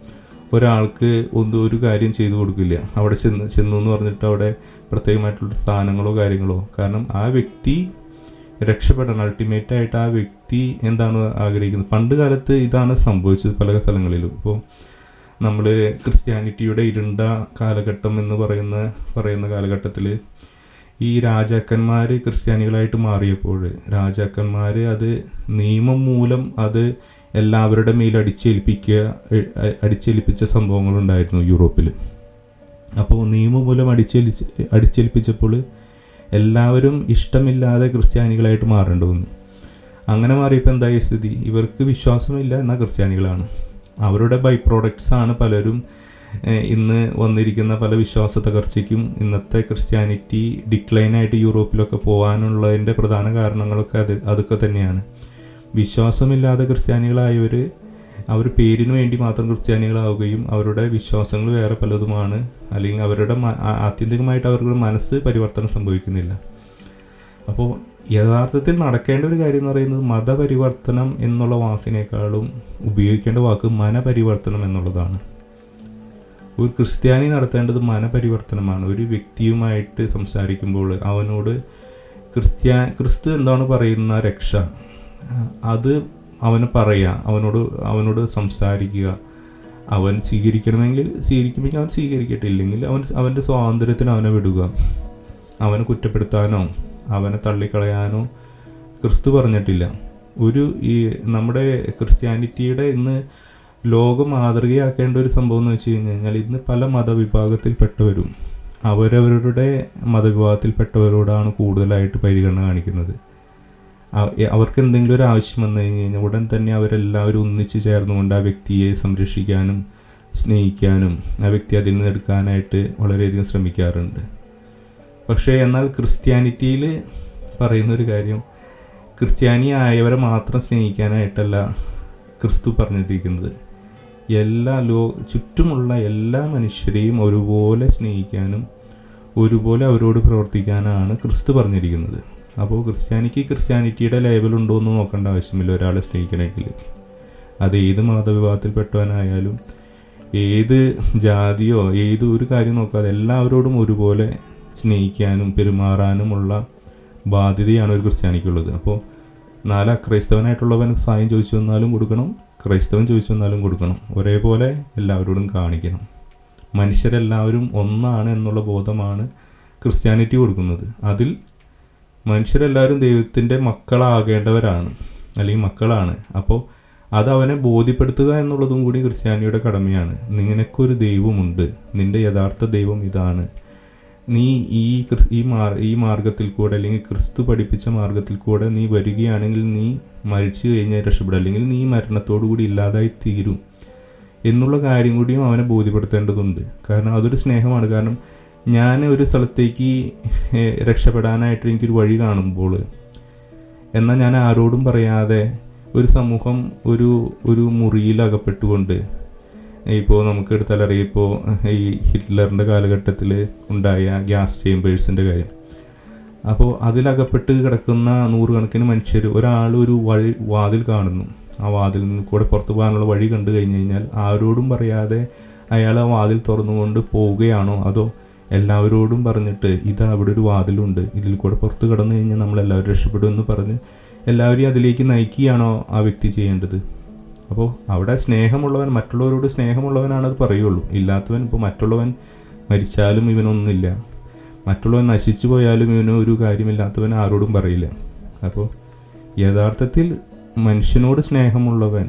Speaker 1: ഒരാൾക്ക് ഒന്നും ഒരു കാര്യം ചെയ്തു കൊടുക്കില്ല. അവിടെ ചെന്ന് ചെന്നു എന്ന് പറഞ്ഞിട്ട് അവിടെ പ്രത്യേകമായിട്ടുള്ള സ്ഥാനങ്ങളോ കാര്യങ്ങളോ. കാരണം ആ വ്യക്തി രക്ഷപ്പെടണം. അൾട്ടിമേറ്റ് ആയിട്ട് ആ വ്യക്തി എന്താണ് ആഗ്രഹിക്കുന്നത്? പണ്ട് കാലത്ത് ഇതാണ് സംഭവിച്ചത് പല സ്ഥലങ്ങളിലും. ഇപ്പോൾ നമ്മൾ ക്രിസ്ത്യാനിറ്റിയുടെ ഇരുണ്ട കാലഘട്ടം എന്ന് പറയുന്ന പറയുന്ന കാലഘട്ടത്തിൽ ഈ രാജാക്കന്മാർ ക്രിസ്ത്യാനികളായിട്ട് മാറിയപ്പോൾ രാജാക്കന്മാർ അത് നിയമം മൂലം അത് എല്ലാവരുടെ മേൽ അടിച്ചേൽപ്പിക്കുക അടിച്ചേൽപ്പിച്ച സംഭവങ്ങളുണ്ടായിരുന്നു യൂറോപ്പിൽ അപ്പോൾ നിയമം മൂലം അടിച്ചേൽപ്പിച്ച് അടിച്ചേൽപ്പിച്ചപ്പോൾ എല്ലാവരും ഇഷ്ടമില്ലാതെ ക്രിസ്ത്യാനികളായിട്ട് മാറേണ്ടി വന്നു. അങ്ങനെ മാറിയപ്പോൾ എന്തായ സ്ഥിതി? ഇവർക്ക് വിശ്വാസമില്ല എന്നാൽ ക്രിസ്ത്യാനികളാണ്. അവരുടെ ബൈ ആണ് പലരും ഇന്ന് വന്നിരിക്കുന്ന പല വിശ്വാസ തകർച്ചയ്ക്കും ഇന്നത്തെ ക്രിസ്ത്യാനിറ്റി ഡിക്ലൈനായിട്ട് യൂറോപ്പിലൊക്കെ പോകാനുള്ളതിന്റെ പ്രധാന കാരണങ്ങളൊക്കെ അത് അതൊക്കെ തന്നെയാണ്. വിശ്വാസമില്ലാതെ ക്രിസ്ത്യാനികളായവർ അവർ പേരിന് വേണ്ടി മാത്രം ക്രിസ്ത്യാനികളാവുകയും അവരുടെ വിശ്വാസങ്ങൾ വേറെ പലതുമാണ്. അല്ലെങ്കിൽ അവരുടെ ആത്യന്തികമായിട്ട് അവരുടെ മനസ്സ് പരിവർത്തനം സംഭവിക്കുന്നില്ല. അപ്പോൾ യഥാർത്ഥത്തിൽ നടക്കേണ്ട ഒരു കാര്യം എന്ന് പറയുന്നത് മതപരിവർത്തനം എന്നുള്ള വാക്കിനേക്കാളും ഉപയോഗിക്കേണ്ട വാക്ക് മനപരിവർത്തനം എന്നുള്ളതാണ്. ഒരു ക്രിസ്ത്യാനി നടത്തേണ്ടത് മനപരിവർത്തനമാണ്. ഒരു വ്യക്തിയുമായിട്ട് സംസാരിക്കുമ്പോൾ അവനോട് ക്രിസ്ത്യാ ക്രിസ്തു എന്താണ് പറയുന്ന രക്ഷ? അത് അവന് പറയുക അവനോട് അവനോട് സംസാരിക്കുക. അവൻ സ്വീകരിക്കണമെങ്കിൽ സ്വീകരിക്കുമെങ്കിൽ അവൻ സ്വീകരിക്കട്ടെ. ഇല്ലെങ്കിൽ അവൻ അവന്റെ സ്വാതന്ത്ര്യത്തിന് അവനെ വിടുക. അവനെ കുറ്റപ്പെടുത്താനോ അവനെ തള്ളിക്കളയാനോ ക്രിസ്തു പറഞ്ഞിട്ടില്ല. ഒരു ഈ നമ്മുടെ ക്രിസ്ത്യാനിറ്റിയുടെ ഇന്ന് ലോകം മാതൃകയാക്കേണ്ട ഒരു സംഭവം എന്ന് വെച്ച് കഴിഞ്ഞ് കഴിഞ്ഞാൽ ഇന്ന് പല മതവിഭാഗത്തിൽപ്പെട്ടവരും അവരവരുടെ മതവിഭാഗത്തിൽപ്പെട്ടവരോടാണ് കൂടുതലായിട്ട് പരിഗണന കാണിക്കുന്നത്. അവർക്ക് എന്തെങ്കിലും ഒരു ആവശ്യം വന്നു കഴിഞ്ഞ് കഴിഞ്ഞാൽ ഉടൻ തന്നെ അവരെല്ലാവരും ഒന്നിച്ച് ചേർന്നുകൊണ്ട് ആ വ്യക്തിയെ സംരക്ഷിക്കാനും സ്നേഹിക്കാനും ആ വ്യക്തി അതിൽ നിന്ന് എടുക്കാനായിട്ട് വളരെയധികം ശ്രമിക്കാറുണ്ട്. പക്ഷേ എന്നാൽ ക്രിസ്ത്യാനിറ്റിയിൽ പറയുന്നൊരു കാര്യം ക്രിസ്ത്യാനി ആയവരെ മാത്രം സ്നേഹിക്കാനായിട്ടല്ല ക്രിസ്തു പറഞ്ഞിരിക്കുന്നത്. എല്ലാ ലോ ചുറ്റുമുള്ള എല്ലാ മനുഷ്യരെയും ഒരുപോലെ സ്നേഹിക്കാനും ഒരുപോലെ അവരോട് പ്രവർത്തിക്കാനാണ് ക്രിസ്തു പറഞ്ഞിരിക്കുന്നത്. അപ്പോൾ ക്രിസ്ത്യാനിക്ക് ക്രിസ്ത്യാനിറ്റിയുടെ ലേബലുണ്ടോ എന്ന് നോക്കേണ്ട ആവശ്യമില്ല ഒരാളെ സ്നേഹിക്കണമെങ്കിൽ. അത് ഏത് മതവിഭാഗത്തിൽപ്പെട്ടവനായാലും ഏത് ജാതിയോ ഏത് ഒരു കാര്യം നോക്കാതെ എല്ലാവരോടും ഒരുപോലെ സ്നേഹിക്കാനും പെരുമാറാനുമുള്ള ബാധ്യതയാണ് ഒരു ക്രിസ്ത്യാനിക്കുള്ളത്. അപ്പോൾ നാല് അക്രൈസ്തവനായിട്ടുള്ളവൻ സഹായം ചോദിച്ചു വന്നാലും കൊടുക്കണം ക്രൈസ്തവൻ ചോദിച്ചു വന്നാലും കൊടുക്കണം. ഒരേപോലെ എല്ലാവരോടും കാണിക്കണം. മനുഷ്യരെല്ലാവരും ഒന്നാണ് എന്നുള്ള ബോധമാണ് ക്രിസ്ത്യാനിറ്റി കൊടുക്കുന്നത്. അതിൽ മനുഷ്യരെല്ലാവരും ദൈവത്തിന്റെ മക്കളാകേണ്ടവരാണ് അല്ലെങ്കിൽ മക്കളാണ്. അപ്പോൾ അത് അവനെ ബോധ്യപ്പെടുത്തുക എന്നുള്ളതും കൂടി ക്രിസ്ത്യാനിയുടെ കടമയാണ്. നിനക്കൊരു ദൈവമുണ്ട്. നിന്റെ യഥാർത്ഥ ദൈവം ഇതാണ്. നീ ഈ ഈ മാർ ഈ മാർഗത്തിൽ കൂടെ അല്ലെങ്കിൽ ക്രിസ്തു പഠിപ്പിച്ച മാർഗത്തിൽ കൂടെ നീ വരികയാണെങ്കിൽ നീ മരിച്ചു കഴിഞ്ഞാൽ രക്ഷപ്പെടും. അല്ലെങ്കിൽ നീ മരണത്തോടു കൂടി ഇല്ലാതായി തീരും എന്നുള്ള കാര്യം കൂടിയും അവനെ ബോധ്യപ്പെടുത്തേണ്ടതുണ്ട്. കാരണം അതൊരു സ്നേഹമാണ്. കാരണം ഞാൻ ഒരു സ്ഥലത്തേക്ക് രക്ഷപ്പെടാനായിട്ട് എനിക്കൊരു വഴി കാണുമ്പോൾ എന്നാൽ ഞാൻ ആരോടും പറയാതെ ഒരു സമൂഹം ഒരു ഒരു മുറിയിൽ അകപ്പെട്ടുകൊണ്ട് ഇപ്പോൾ നമുക്ക് എടുത്താലറിയാം ഇപ്പോൾ ഈ ഹിറ്റ്ലറിന്റെ കാലഘട്ടത്തിൽ ഉണ്ടായ ഗ്യാസ് ചേമ്പേഴ്സിന്റെ കാര്യം. അപ്പോൾ അതിലകപ്പെട്ട് കിടക്കുന്ന നൂറുകണക്കിന് മനുഷ്യർ ഒരാൾ ഒരു വഴി വാതിൽ കാണുന്നു. ആ വാതിൽ നിന്ന് കൂടെ പുറത്തു പോകാനുള്ള വഴി കണ്ടു കഴിഞ്ഞ് കഴിഞ്ഞാൽ ആരോടും പറയാതെ അയാൾ ആ വാതിൽ തുറന്നുകൊണ്ട് പോവുകയാണോ? അതോ എല്ലാവരോടും പറഞ്ഞിട്ട് ഇത് അവിടെ ഒരു വാതിലുണ്ട് ഇതിൽ കൂടെ പുറത്ത് കടന്നു കഴിഞ്ഞാൽ നമ്മളെല്ലാവരും രക്ഷപ്പെടും എന്ന് പറഞ്ഞ് എല്ലാവരെയും അതിലേക്ക് നയിക്കുകയാണോ ആ വ്യക്തി ചെയ്യേണ്ടത്? അപ്പോൾ അവിടെ സ്നേഹമുള്ളവൻ മറ്റുള്ളവരോട് സ്നേഹമുള്ളവനാണത് പറയുള്ളൂ. ഇല്ലാത്തവൻ ഇപ്പോൾ മറ്റുള്ളവൻ മരിച്ചാലും ഇവനൊന്നുമില്ല. മറ്റുള്ളവൻ നശിച്ചു പോയാലും ഇവന് ഒരു കാര്യമില്ലാത്തവൻ ആരോടും പറയില്ല. അപ്പോൾ യഥാർത്ഥത്തിൽ മനുഷ്യനോട് സ്നേഹമുള്ളവൻ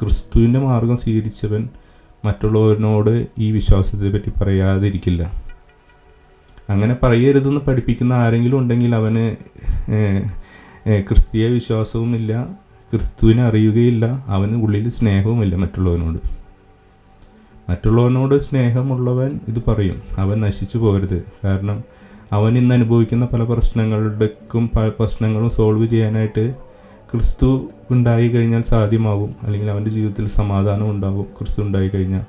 Speaker 1: ക്രിസ്തുവിന്റെ മാർഗം സ്വീകരിച്ചവൻ മറ്റുള്ളവരിനോട് ഈ വിശ്വാസത്തെ പറ്റി പറയാതിരിക്കില്ല. അങ്ങനെ പറയരുതെന്ന് പഠിപ്പിക്കുന്ന ആരെങ്കിലും ഉണ്ടെങ്കിൽ അവന് ക്രിസ്തീയ വിശ്വാസവുമില്ല. ക്രിസ്തുവിനെ അറിയുകയില്ല അവന് ഉള്ളിൽ സ്നേഹവുമില്ല മറ്റുള്ളവനോട്. മറ്റുള്ളവനോട് സ്നേഹമുള്ളവൻ ഇത് പറയും അവൻ നശിച്ചു പോകരുത്. കാരണം അവൻ ഇന്ന് അനുഭവിക്കുന്ന പല പ്രശ്നങ്ങളുടെക്കും പല പ്രശ്നങ്ങളും സോൾവ് ചെയ്യാനായിട്ട് ക്രിസ്തു ഉണ്ടായി കഴിഞ്ഞാൽ സാധ്യമാകും. അല്ലെങ്കിൽ അവന്റെ ജീവിതത്തിൽ സമാധാനം ഉണ്ടാകും ക്രിസ്തു ഉണ്ടായി കഴിഞ്ഞാൽ.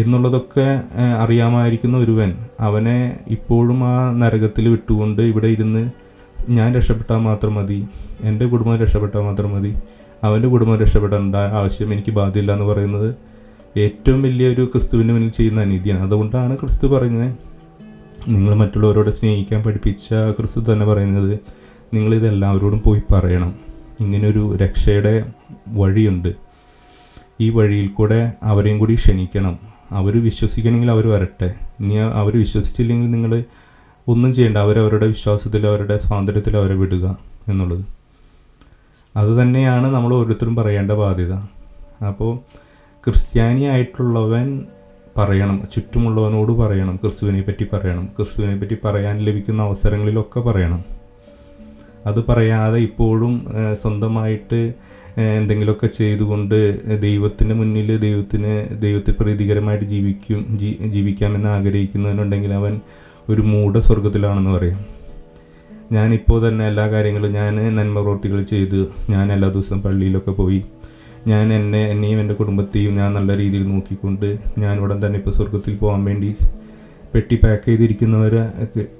Speaker 1: എന്നുള്ളതൊക്കെ അറിയാമായിരിക്കുന്ന ഒരുവൻ അവനെ ഇപ്പോഴും ആ നരകത്തിൽ വിട്ടുകൊണ്ട് ഇവിടെ ഇരുന്ന് ഞാൻ രക്ഷപ്പെട്ടാൽ മാത്രം മതി. എന്റെ കുടുംബം രക്ഷപ്പെട്ടാൽ മാത്രം മതി. അവന്റെ കുടുംബം രക്ഷപ്പെടേണ്ട ആവശ്യം എനിക്ക് ബാധ്യമില്ല എന്ന് പറയുന്നത് ഏറ്റവും വലിയൊരു ക്രിസ്തുവിന്റെ മുന്നിൽ ചെയ്യുന്ന അനീതിയാണ്. അതുകൊണ്ടാണ് ക്രിസ്തു പറയുന്നത് നിങ്ങൾ മറ്റുള്ളവരോട് സ്നേഹിക്കാൻ പഠിപ്പിച്ച ക്രിസ്തു തന്നെ പറയുന്നത് നിങ്ങളിത് എല്ലാവരോടും പോയി പറയണം. ഇങ്ങനൊരു രക്ഷയുടെ വഴിയുണ്ട്. ഈ വഴിയിൽ കൂടെ അവരെയും കൂടി ക്ഷണിക്കണം. അവർ വിശ്വസിക്കണമെങ്കിൽ അവർ വരട്ടെ. ഇനി അവർ വിശ്വസിച്ചില്ലെങ്കിൽ നിങ്ങൾ ഒന്നും ചെയ്യേണ്ട. അവരവരുടെ വിശ്വാസത്തിൽ അവരുടെ സ്വാതന്ത്ര്യത്തിൽ അവരെ വിടുക എന്നുള്ളത്. അതുതന്നെയാണ് നമ്മൾ ഓരോരുത്തരും പറയേണ്ട ബാധ്യത. അപ്പോൾ ക്രിസ്ത്യാനി ആയിട്ടുള്ളവൻ പറയണം. ചുറ്റുമുള്ളവനോട് പറയണം. ക്രിസ്തുവിനെ പറ്റി പറയണം. ക്രിസ്തുവിനെ പറ്റി പറയാൻ ലഭിക്കുന്ന അവസരങ്ങളിലൊക്കെ പറയണം. അത് പറയാതെ ഇപ്പോഴും സ്വന്തമായിട്ട് എന്തെങ്കിലുമൊക്കെ ചെയ്തുകൊണ്ട് ദൈവത്തിന്റെ മുന്നിൽ ദൈവത്തിന് ദൈവത്തെ പ്രീതികരമായിട്ട് ജീവിക്കും ജീവിക്കാമെന്ന് ആഗ്രഹിക്കുന്നവനുണ്ടെങ്കിൽ അവൻ ഒരു മൂഢ സ്വർഗത്തിലാണെന്ന് പറയാം. ഞാനിപ്പോൾ തന്നെ എല്ലാ കാര്യങ്ങളും ഞാൻ നന്മ പ്രവൃത്തികൾ ചെയ്ത് ഞാൻ എല്ലാ ദിവസവും പള്ളിയിലൊക്കെ പോയി ഞാൻ എന്നെ എന്നെയും എന്റെ കുടുംബത്തെയും ഞാൻ നല്ല രീതിയിൽ നോക്കിക്കൊണ്ട് ഞാൻ ഉടൻ തന്നെ ഇപ്പോൾ സ്വർഗത്തിൽ പോകാൻ വേണ്ടി പെട്ടി പാക്ക് ചെയ്തിരിക്കുന്നവരെ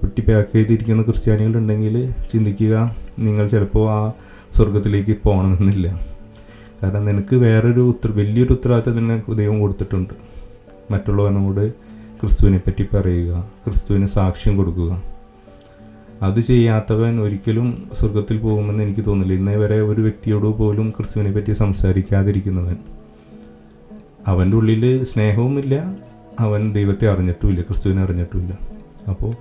Speaker 1: പെട്ടി പാക്ക് ചെയ്തിരിക്കുന്ന ക്രിസ്ത്യാനികളുണ്ടെങ്കിൽ ചിന്തിക്കുക നിങ്ങൾ ചിലപ്പോൾ ആ സ്വർഗത്തിലേക്ക് പോകണമെന്നില്ല. കാരണം നിനക്ക് വേറൊരു ഉത്തര വലിയൊരു ഉത്തരവാദിത്തം നിനക്ക് ദൈവം കൊടുത്തിട്ടുണ്ട്. മറ്റുള്ളവനോട് ക്രിസ്തുവിനെ പറ്റി പറയുക ക്രിസ്തുവിന് സാക്ഷ്യം കൊടുക്കുക. അത് ചെയ്യാത്തവൻ ഒരിക്കലും സ്വർഗത്തിൽ പോകുമെന്ന് എനിക്ക് തോന്നില്ല. ഇന്നേ വരെ ഒരു വ്യക്തിയോട് പോലും ക്രിസ്തുവിനെ പറ്റി സംസാരിക്കാതിരിക്കുന്നവൻ. അവന്റെ ഉള്ളിൽ സ്നേഹവുമില്ല അവൻ ദൈവത്തെ അറിഞ്ഞിട്ടുമില്ല ക്രിസ്തുവിനെ അറിഞ്ഞിട്ടുമില്ല. അപ്പോൾ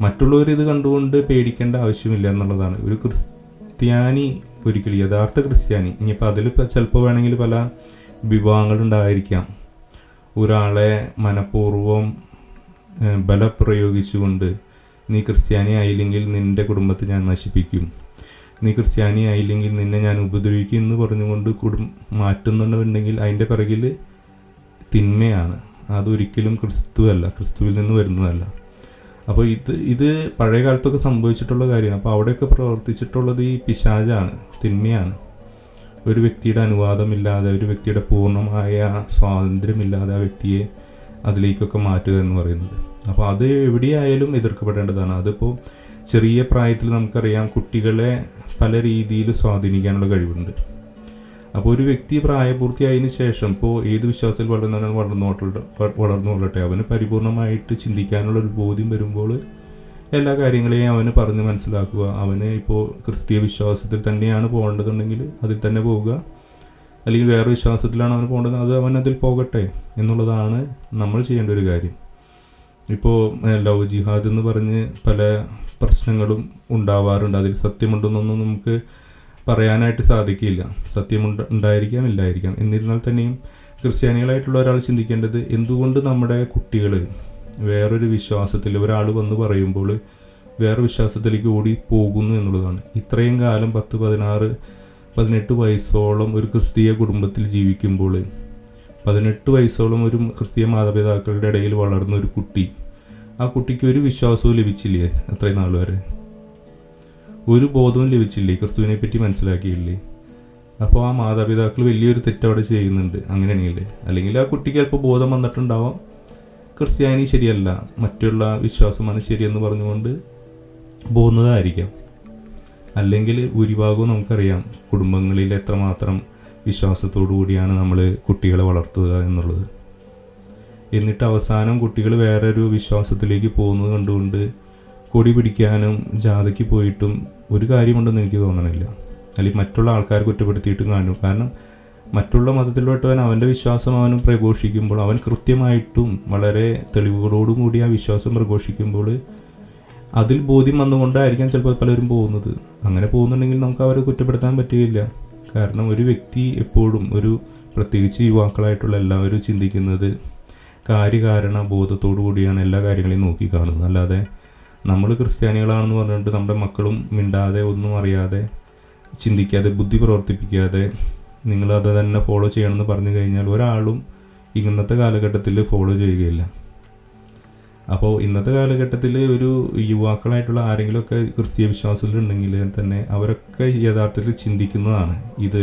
Speaker 1: മറ്റുള്ളവർ ഇത് കണ്ടുകൊണ്ട് പേടിക്കേണ്ട ആവശ്യമില്ല എന്നുള്ളതാണ്. ഒരു ക്രിസ്ത്യാനി ഒരിക്കലും യഥാർത്ഥ ക്രിസ്ത്യാനി ഇനിയിപ്പോൾ അതിൽ ചിലപ്പോൾ വേണമെങ്കിൽ പല വിഭാഗങ്ങളുണ്ടായിരിക്കാം ഒരാളെ മനഃപൂർവം ബലപ്രയോഗിച്ചുകൊണ്ട് നീ ക്രിസ്ത്യാനി ആയില്ലെങ്കിൽ നിന്റെ കുടുംബത്തെ ഞാൻ നശിപ്പിക്കും. നീ ക്രിസ്ത്യാനി ആയില്ലെങ്കിൽ നിന്നെ ഞാൻ ഉപദ്രവിക്കും എന്ന് പറഞ്ഞുകൊണ്ട് കുടും മാറ്റുന്നുണ്ടെന്നുണ്ടെങ്കിൽ അതിന്റെ പിറകിൽ തിന്മയാണ്. അതൊരിക്കലും ക്രിസ്തുവല്ല ക്രിസ്തുവിൽ നിന്ന് വരുന്നതല്ല. അപ്പോൾ ഇത് ഇത് പഴയ കാലത്തൊക്കെ സംഭവിച്ചിട്ടുള്ള കാര്യമാണ്. അപ്പോൾ അവിടെയൊക്കെ പ്രവർത്തിച്ചിട്ടുള്ളത് ഈ പിശാചാണ് തിന്മയാണ്. ഒരു വ്യക്തിയുടെ അനുവാദമില്ലാതെ ഒരു വ്യക്തിയുടെ പൂർണമായ സ്വാതന്ത്ര്യമില്ലാതെ ആ വ്യക്തിയെ അതിലേക്കൊക്കെ മാറ്റുക എന്ന് പറയുന്നത്. അപ്പോൾ അത് എവിടെയായാലും എതിർക്കപ്പെടേണ്ടതാണ്. അതിപ്പോൾ ചെറിയ പ്രായത്തിൽ നമുക്കറിയാം കുട്ടികളെ പല രീതിയിൽ സ്വാധീനിക്കാനുള്ള കഴിവുണ്ട്. അപ്പോൾ ഒരു വ്യക്തി പ്രായപൂർത്തിയായതിനു ശേഷം ഇപ്പോൾ ഏത് വിശ്വാസത്തിൽ വളർന്നവനും വളർന്നോട്ടെ വളർന്നു കൊള്ളട്ടെ അവന് പരിപൂർണമായിട്ട് ചിന്തിക്കാനുള്ള ഒരു ബോധ്യം വരുമ്പോൾ എല്ലാ കാര്യങ്ങളെയും അവന് പറഞ്ഞ് മനസ്സിലാക്കുക. അവന് ഇപ്പോൾ ക്രിസ്തീയ വിശ്വാസത്തിൽ തന്നെയാണ് പോകേണ്ടതുണ്ടെങ്കിൽ അതിൽ തന്നെ പോവുക. അല്ലെങ്കിൽ വേറെ വിശ്വാസത്തിലാണ് അവന് പോകേണ്ടത് അത് അവൻ അതിൽ പോകട്ടെ എന്നുള്ളതാണ് നമ്മൾ ചെയ്യേണ്ട ഒരു കാര്യം. ഇപ്പോൾ ലവ് ജിഹാദ് എന്ന് പറഞ്ഞ് പല പ്രശ്നങ്ങളും ഉണ്ടാവാറുണ്ട്. അതിൽ സത്യമുണ്ടെന്നൊന്നും നമുക്ക് പറയാനായിട്ട് സാധിക്കില്ല. സത്യമുണ്ട് ഉണ്ടായിരിക്കാം ഇല്ലായിരിക്കാം. എന്നിരുന്നാൽ തന്നെയും ക്രിസ്ത്യാനികളായിട്ടുള്ള ഒരാൾ ചിന്തിക്കേണ്ടത് എന്തുകൊണ്ട് നമ്മുടെ കുട്ടികൾ വേറൊരു വിശ്വാസത്തിൽ ഒരാൾ വന്ന് പറയുമ്പോൾ വേറെ വിശ്വാസത്തിലേക്ക് ഓടി പോകുന്നു എന്നുള്ളതാണ്. ഇത്രയും കാലം പത്ത് പതിനാറ് പതിനെട്ട് വയസ്സോളം ഒരു ക്രിസ്തീയ കുടുംബത്തിൽ ജീവിക്കുമ്പോൾ പതിനെട്ട് വയസ്സോളം ഒരു ക്രിസ്തീയ മാതാപിതാക്കളുടെ ഇടയിൽ വളർന്ന ഒരു കുട്ടി ആ കുട്ടിക്ക് ഒരു വിശ്വാസവും ലഭിച്ചില്ലേ അത്രയും നാൾ വരെ? ഒരു ബോധവും ലഭിച്ചില്ലേ? ക്രിസ്തുവിനെ പറ്റി മനസ്സിലാക്കിയില്ലേ? അപ്പോൾ ആ മാതാപിതാക്കൾ വലിയൊരു തെറ്റവിടെ ചെയ്യുന്നുണ്ട് അങ്ങനെയാണെങ്കിൽ. അല്ലെങ്കിൽ ആ കുട്ടിക്ക് ചിലപ്പോൾ ബോധം വന്നിട്ടുണ്ടാവാം. ക്രിസ്ത്യാനി ശരിയല്ല. മറ്റുള്ള വിശ്വാസമാണ് ശരിയെന്ന് പറഞ്ഞുകൊണ്ട് പോകുന്നതായിരിക്കാം. അല്ലെങ്കിൽ ഭൂരിഭാഗവും നമുക്കറിയാം. കുടുംബങ്ങളിൽ എത്രമാത്രം വിശ്വാസത്തോടു കൂടിയാണ് നമ്മൾ കുട്ടികളെ വളർത്തുക എന്നുള്ളത്. എന്നിട്ട് അവസാനം കുട്ടികൾ വേറൊരു വിശ്വാസത്തിലേക്ക് പോകുന്നത് കണ്ടുകൊണ്ട് കൊടി പിടിക്കാനും ജാഥയ്ക്ക് പോയിട്ടും ഒരു കാര്യമുണ്ടെന്ന് എനിക്ക് തോന്നണില്ല. അല്ലെങ്കിൽ മറ്റുള്ള ആൾക്കാർ കുറ്റപ്പെടുത്തിയിട്ടും കാണും. കാരണം മറ്റുള്ള മതത്തിൽപ്പെട്ടവൻ അവന്റെ വിശ്വാസം അവൻ പ്രഘോഷിക്കുമ്പോൾ അവൻ കൃത്യമായിട്ടും വളരെ തെളിവുകളോടും കൂടി ആ വിശ്വാസം പ്രഘോഷിക്കുമ്പോൾ അതിൽ ബോധ്യം വന്നുകൊണ്ടായിരിക്കാം ചിലപ്പോൾ പലരും പോകുന്നത്. അങ്ങനെ പോകുന്നുണ്ടെങ്കിൽ നമുക്ക് അവരെ കുറ്റപ്പെടുത്താൻ പറ്റുകയില്ല. കാരണം ഒരു വ്യക്തി എപ്പോഴും ഒരു പ്രത്യേകിച്ച് യുവാക്കളായിട്ടുള്ള എല്ലാവരും ചിന്തിക്കുന്നത് കാര്യകാരണ ബോധത്തോടു കൂടിയാണ് എല്ലാ കാര്യങ്ങളെയും നോക്കിക്കാണുന്നത് അല്ലാതെ നമ്മൾ ക്രിസ്ത്യാനികളാണെന്ന് പറഞ്ഞിട്ട് നമ്മുടെ മക്കളും മിണ്ടാതെ ഒന്നും അറിയാതെ ചിന്തിക്കാതെ ബുദ്ധി പ്രവർത്തിപ്പിക്കാതെ നിങ്ങളത് തന്നെ ഫോളോ ചെയ്യണമെന്ന് പറഞ്ഞു കഴിഞ്ഞാൽ ഒരാളും ഇന്നത്തെ കാലഘട്ടത്തിൽ ഫോളോ ചെയ്യുകയില്ല. അപ്പോൾ ഇന്നത്തെ കാലഘട്ടത്തിൽ ഒരു യുവാക്കളായിട്ടുള്ള ആരെങ്കിലുമൊക്കെ ക്രിസ്തീയ വിശ്വാസത്തിലുണ്ടെങ്കിൽ തന്നെ അവരൊക്കെ യഥാർത്ഥത്തിൽ ചിന്തിക്കുന്നതാണ് ഇത്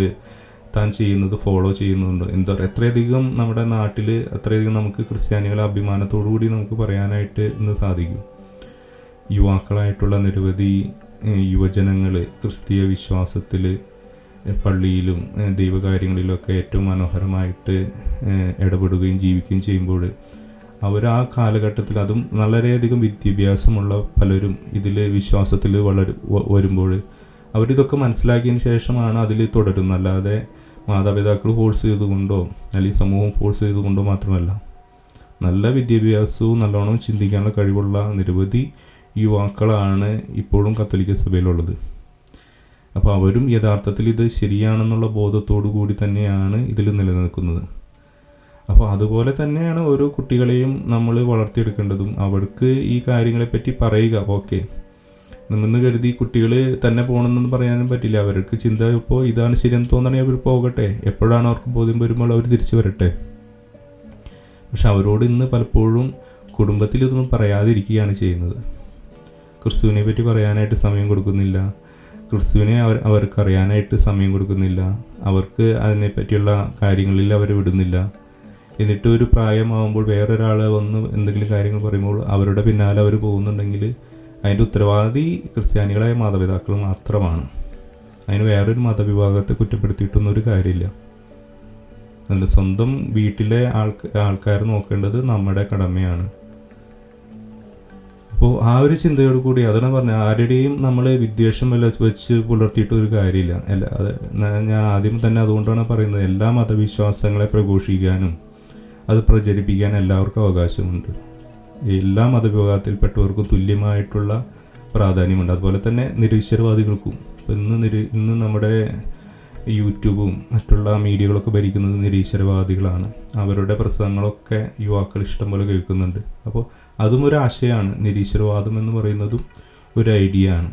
Speaker 1: താൻ ചെയ്യുന്നത് ഫോളോ ചെയ്യുന്നുണ്ട്. എന്താ പറയുക എത്രയധികം നമ്മുടെ നാട്ടിൽ അത്രയധികം നമുക്ക് ക്രിസ്ത്യാനികളെ അഭിമാനത്തോടു കൂടി നമുക്ക് പറയാനായിട്ട് ഇന്ന് സാധിക്കും. യുവാക്കളായിട്ടുള്ള നിരവധി യുവജനങ്ങൾ ക്രിസ്തീയ വിശ്വാസത്തിൽ പള്ളിയിലും ദൈവകാര്യങ്ങളിലൊക്കെ ഏറ്റവും മനോഹരമായിട്ട് ഇടപെടുകയും ജീവിക്കുകയും ചെയ്യുമ്പോൾ അവർ ആ കാലഘട്ടത്തിൽ അതും വളരെയധികം വിദ്യാഭ്യാസമുള്ള പലരും ഇതിൽ വിശ്വാസത്തിൽ വളരെ വരുമ്പോൾ അവരിതൊക്കെ മനസ്സിലാക്കിയതിന് ശേഷമാണ് അതിൽ തുടരുന്നത്. അല്ലാതെ മാതാപിതാക്കൾ ഫോഴ്സ് ചെയ്തുകൊണ്ടോ അല്ലെങ്കിൽ സമൂഹം ഫോഴ്സ് ചെയ്തുകൊണ്ടോ മാത്രമല്ല നല്ല വിദ്യാഭ്യാസവും നല്ലോണം ചിന്തിക്കാനുള്ള കഴിവുള്ള നിരവധി യുവാക്കളാണ് ഇപ്പോഴും കത്തോലിക്ക സഭയിലുള്ളത്. അപ്പോൾ അവരും യഥാർത്ഥത്തിൽ ഇത് ശരിയാണെന്നുള്ള ബോധത്തോടു കൂടി തന്നെയാണ് ഇതിൽ നിലനിൽക്കുന്നത്. അപ്പോൾ അതുപോലെ തന്നെയാണ് ഓരോ കുട്ടികളെയും നമ്മൾ വളർത്തിയെടുക്കേണ്ടതും. അവർക്ക് ഈ കാര്യങ്ങളെപ്പറ്റി പറയുക ഓക്കെ. നമ്മെന്ന് കരുതി കുട്ടികൾ തന്നെ പോകണമെന്നൊന്നും പറയാനും പറ്റില്ല. അവർക്ക് ചിന്ത ഇപ്പോൾ ഇതാണ് ശരിയെന്ന് തോന്നണമെങ്കിൽ അവർ പോകട്ടെ. എപ്പോഴാണ് അവർക്ക് ബോധ്യം വരുമ്പോൾ അവർ തിരിച്ചു വരട്ടെ? പക്ഷെ അവരോട് ഇന്ന് പലപ്പോഴും കുടുംബത്തിൽ ഇതൊന്നും പറയാതിരിക്കുകയാണ് ചെയ്യുന്നത്. ക്രിസ്തുവിനെ പറ്റി പറയാനായിട്ട് സമയം കൊടുക്കുന്നില്ല. ക്രിസ്തുവിനെ അവർ അവർക്ക് അറിയാനായിട്ട് സമയം കൊടുക്കുന്നില്ല. അവർക്ക് അതിനെപ്പറ്റിയുള്ള കാര്യങ്ങളിൽ അവർ വിടുന്നില്ല. എന്നിട്ട് ഒരു പ്രായമാകുമ്പോൾ വേറൊരാൾ വന്ന് എന്തെങ്കിലും കാര്യങ്ങൾ പറയുമ്പോൾ അവരുടെ പിന്നാലെ അവർ പോകുന്നുണ്ടെങ്കിൽ അതിന്റെ ഉത്തരവാദി ക്രിസ്ത്യാനികളായ മാതാപിതാക്കൾ മാത്രമാണ്. അതിന് വേറൊരു മതവിഭാഗത്തെ കുറ്റപ്പെടുത്തിയിട്ടൊന്നും ഒരു കാര്യമില്ല. അല്ല സ്വന്തം വീട്ടിലെ ആൾക്ക് ആൾക്കാർ നോക്കേണ്ടത് നമ്മുടെ കടമയാണ്. അപ്പോൾ ആ ഒരു ചിന്തയോട് കൂടി അതാണ് പറഞ്ഞത്. ആരുടെയും നമ്മൾ വിദ്വേഷം വല്ല വെച്ച് പുലർത്തിയിട്ട് ഒരു കാര്യമില്ല. അല്ല അത് ഞാൻ ആദ്യം തന്നെ അതുകൊണ്ടാണ് പറയുന്നത്. എല്ലാ മതവിശ്വാസങ്ങളെ പ്രഘോഷിക്കാനും അത് പ്രചരിപ്പിക്കാൻ എല്ലാവർക്കും അവകാശമുണ്ട്. എല്ലാ മതവിഭാഗത്തിൽപ്പെട്ടവർക്കും തുല്യമായിട്ടുള്ള പ്രാധാന്യമുണ്ട്. അതുപോലെ തന്നെ നിരീശ്വരവാദികൾക്കും. ഇപ്പം ഇന്ന് നിരീ ഇന്ന് നമ്മുടെ യൂട്യൂബും മറ്റുള്ള മീഡിയകളൊക്കെ ഭരിക്കുന്നത് നിരീശ്വരവാദികളാണ്. അവരുടെ പ്രസംഗങ്ങളൊക്കെ യുവാക്കൾ ഇഷ്ടംപോലെ കേൾക്കുന്നുണ്ട്. അപ്പോൾ അതും ഒരു ആശയമാണ്. നിരീശ്വരവാദം എന്ന് പറയുന്നതും ഒരു ഐഡിയ ആണ്.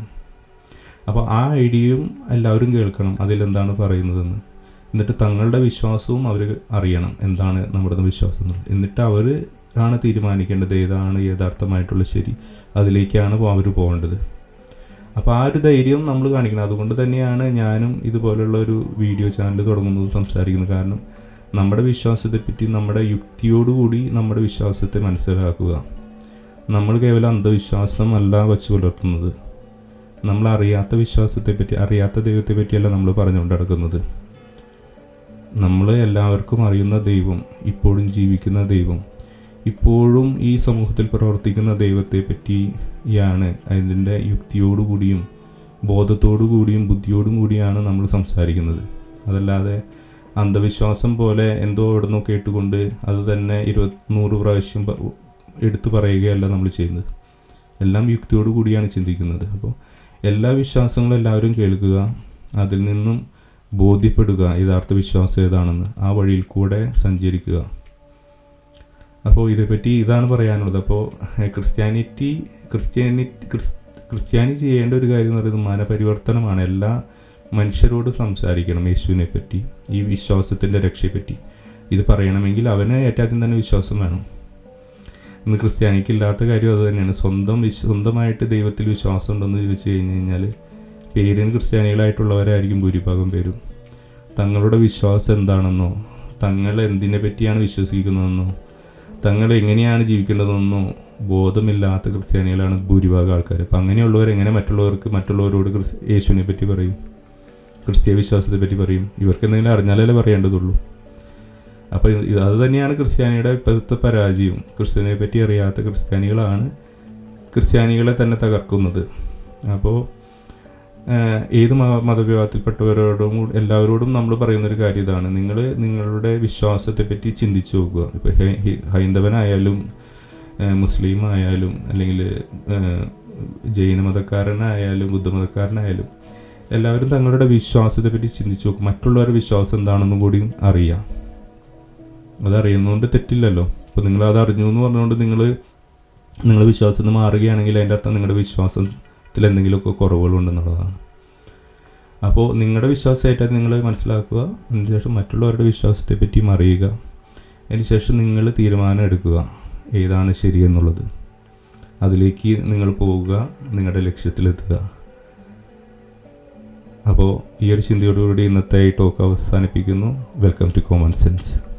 Speaker 1: അപ്പോൾ ആ ഐഡിയയും എല്ലാവരും കേൾക്കണം അതിലെന്താണ് പറയുന്നതെന്ന്. എന്നിട്ട് തങ്ങളുടെ വിശ്വാസവും അവർ അറിയണം എന്താണ് നമ്മുടെ വിശ്വാസം എന്നുള്ളത്. എന്നിട്ട് അവർ ആണ് തീരുമാനിക്കേണ്ടത് ഏതാണ് യഥാർത്ഥമായിട്ടുള്ള ശരി അതിലേക്കാണ് അവർ പോകേണ്ടത്. അപ്പോൾ ആ ഒരു ധൈര്യം നമ്മൾ കാണിക്കണം. അതുകൊണ്ട് തന്നെയാണ് ഞാനും ഇതുപോലുള്ള ഒരു വീഡിയോ ചാനൽ തുടങ്ങുന്നത് സംസാരിക്കുന്നത്. കാരണം നമ്മുടെ വിശ്വാസത്തെപ്പറ്റി നമ്മുടെ യുക്തിയോടുകൂടി നമ്മുടെ വിശ്വാസത്തെ മനസ്സിലാക്കുക. നമ്മൾ കേവലം അന്ധവിശ്വാസം അന്ധവിശ്വാസമല്ല വച്ച് പുലർത്തുന്നത്. നമ്മൾ അറിയാത്ത വിശ്വാസത്തെപ്പറ്റി അറിയാത്ത ദൈവത്തെ പറ്റിയല്ല നമ്മൾ പറഞ്ഞുകൊണ്ട് നടക്കുന്നത്. നമ്മൾ എല്ലാവർക്കും അറിയുന്ന ദൈവം ഇപ്പോഴും ജീവിക്കുന്ന ദൈവം ഇപ്പോഴും ഈ സമൂഹത്തിൽ പ്രവർത്തിക്കുന്ന ദൈവത്തെ പറ്റിയാണ് അതിന്റെ യുക്തിയോടുകൂടിയും ബോധത്തോടു കൂടിയും ബുദ്ധിയോടും കൂടിയാണ് നമ്മൾ സംസാരിക്കുന്നത്. അതല്ലാതെ അന്ധവിശ്വാസം പോലെ എന്തോ എവിടുന്നോ കേട്ടുകൊണ്ട് അത് തന്നെ ഇരുപത്തി നൂറ് പ്രാവശ്യം എടുത്തു പറയുകയല്ല നമ്മൾ ചെയ്യുന്നത്. എല്ലാം യുക്തിയോട് കൂടിയാണ് ചിന്തിക്കുന്നത്. അപ്പോൾ എല്ലാ വിശ്വാസങ്ങളും എല്ലാവരും കേൾക്കുക അതിൽ നിന്നും ബോധ്യപ്പെടുക യഥാർത്ഥ വിശ്വാസം ഏതാണെന്ന് ആ വഴിയിൽ കൂടെ സഞ്ചരിക്കുക. അപ്പോൾ ഇതേപ്പറ്റി ഇതാണ് പറയാനുള്ളത്. അപ്പോൾ ക്രിസ്ത്യാനിറ്റി ക്രിസ്ത്യാനിറ്റി ക്രിസ് ക്രിസ്ത്യാനി ചെയ്യേണ്ട ഒരു കാര്യം എന്ന് പറയുന്നത് മനപരിവർത്തനമാണ്. എല്ലാ മനുഷ്യരോട് സംസാരിക്കണം യേശുവിനെ പറ്റി ഈ വിശ്വാസത്തിന്റെ രക്ഷയെപ്പറ്റി. ഇത് പറയണമെങ്കിൽ അവന് ഏറ്റവും തന്നെ വിശ്വാസം വേണം. ഇന്ന് ക്രിസ്ത്യാനിക്ക് ഇല്ലാത്ത കാര്യം അത് തന്നെയാണ്. സ്വന്തം വിശ്വ സ്വന്തമായിട്ട് ദൈവത്തിൽ വിശ്വാസം ഉണ്ടെന്ന് ചോദിച്ചു കഴിഞ്ഞ് കഴിഞ്ഞാൽ പേരിന് ക്രിസ്ത്യാനികളായിട്ടുള്ളവരായിരിക്കും ഭൂരിഭാഗം പേരും. തങ്ങളുടെ വിശ്വാസം എന്താണെന്നോ തങ്ങൾ എന്തിനെ പറ്റിയാണ് വിശ്വസിക്കുന്നതെന്നോ തങ്ങൾ എങ്ങനെയാണ് ജീവിക്കേണ്ടതെന്നോ ബോധമില്ലാത്ത ക്രിസ്ത്യാനികളാണ് ഭൂരിഭാഗം ആൾക്കാർ അപ്പം അങ്ങനെയുള്ളവർ എങ്ങനെ മറ്റുള്ളവർക്ക് മറ്റുള്ളവരോട് യേശുവിനെ പറ്റി പറയും? ക്രിസ്ത്യ വിശ്വാസത്തെ പറ്റി പറയും? ഇവർക്ക് എന്തെങ്കിലും അറിഞ്ഞാലല്ലേ പറയേണ്ടതുള്ളൂ. അപ്പോൾ ഇത് അത് തന്നെയാണ് ക്രിസ്ത്യാനിയുടെ ഇപ്പോഴത്തെ പരാജയം ക്രിസ്ത്യാനിയെ പറ്റി അറിയാത്ത ക്രിസ്ത്യാനികളാണ് ക്രിസ്ത്യാനികളെ തന്നെ തകർക്കുന്നത്. അപ്പോൾ ഏത് മതവിഭാഗത്തിൽപ്പെട്ടവരോടും എല്ലാവരോടും നമ്മൾ പറയുന്നൊരു കാര്യം ഇതാണ്. നിങ്ങൾ നിങ്ങളുടെ വിശ്വാസത്തെപ്പറ്റി ചിന്തിച്ചു നോക്കുക. ഇപ്പോൾ ഹൈന്ദവനായാലും മുസ്ലിം ആയാലും അല്ലെങ്കിൽ ജൈനമതക്കാരനായാലും ജൈന മതക്കാരനായാലും ബുദ്ധമതക്കാരനായാലും എല്ലാവരും തങ്ങളുടെ വിശ്വാസത്തെപ്പറ്റി ചിന്തിച്ചു നോക്കും. മറ്റുള്ളവരുടെ വിശ്വാസം എന്താണെന്നും കൂടിയും അറിയാം. അതറിയുന്നതുകൊണ്ട് തെറ്റില്ലല്ലോ. അപ്പോൾ നിങ്ങൾ അത് അറിഞ്ഞു എന്ന് പറഞ്ഞുകൊണ്ട് നിങ്ങൾ നിങ്ങൾ വിശ്വാസത്തിൽ മാറുകയാണെങ്കിൽ അതിന്റെ അർത്ഥം നിങ്ങളുടെ വിശ്വാസത്തിൽ എന്തെങ്കിലുമൊക്കെ കുറവുകളുണ്ടെന്നുള്ളതാണ്. അപ്പോൾ നിങ്ങളുടെ വിശ്വാസമായിട്ട് നിങ്ങൾ മനസ്സിലാക്കുക. അതിനുശേഷം മറ്റുള്ളവരുടെ വിശ്വാസത്തെ പറ്റിയും അറിയുക. അതിനുശേഷം നിങ്ങൾ തീരുമാനം എടുക്കുക. ഏതാണ് ശരിയെന്നുള്ളത് അതിലേക്ക് നിങ്ങൾ പോവുക നിങ്ങളുടെ ലക്ഷ്യത്തിലെത്തുക. അപ്പോൾ ഈ ഒരു ചിന്തയോടുകൂടി ഇന്നത്തെ ഈ ടോക്ക് അവസാനിപ്പിക്കുന്നു. Welcome to common sense